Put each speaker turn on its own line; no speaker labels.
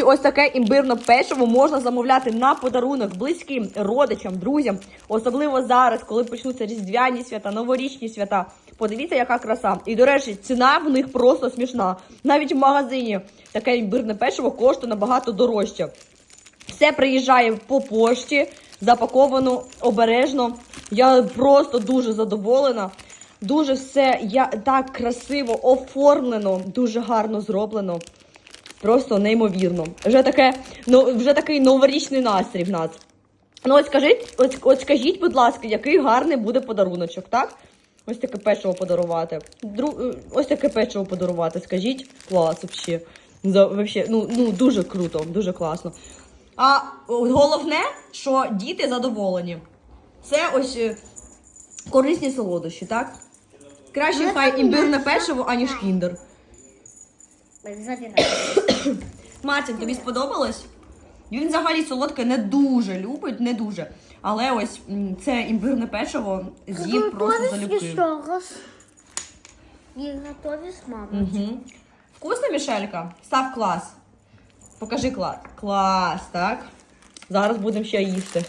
Друзі, ось таке імбирне печиво можна замовляти на подарунок близьким родичам, друзям, особливо зараз, коли почнуться різдвяні свята, новорічні свята. Подивіться, яка краса. І до речі, ціна в них просто смішна. Навіть в магазині таке імбирне печиво коштує набагато дорожче. Все приїжджає по пошті, запаковано обережно. Я просто дуже задоволена. Дуже все я, так красиво оформлено, дуже гарно зроблено. Просто неймовірно. Вже таке, ну, вже такий новорічний настрій в нас. Ну, от скажіть, от, от скажіть, будь ласка, який гарний буде подаруночок, так? Ось таке печиво подарувати. Дру... е, Ось таке печиво подарувати. Скажіть, клас взагалі. За, вообще, ну, ну, дуже круто, дуже класно. А головне, що діти задоволені. Це ось е, корисні солодощі, так? Краще хай імбирне печиво, аніж кіндер. Мартін, тобі сподобалось? Він взагалі солодке не дуже любить, не дуже. Але ось м, це імбирне печиво з'їв просто залюбки.
раз. И готовишь мама.
Угу. Вкусно, Мішелька? Став клас. Покажи клас. Клас, так? Зараз будемо ще їсти.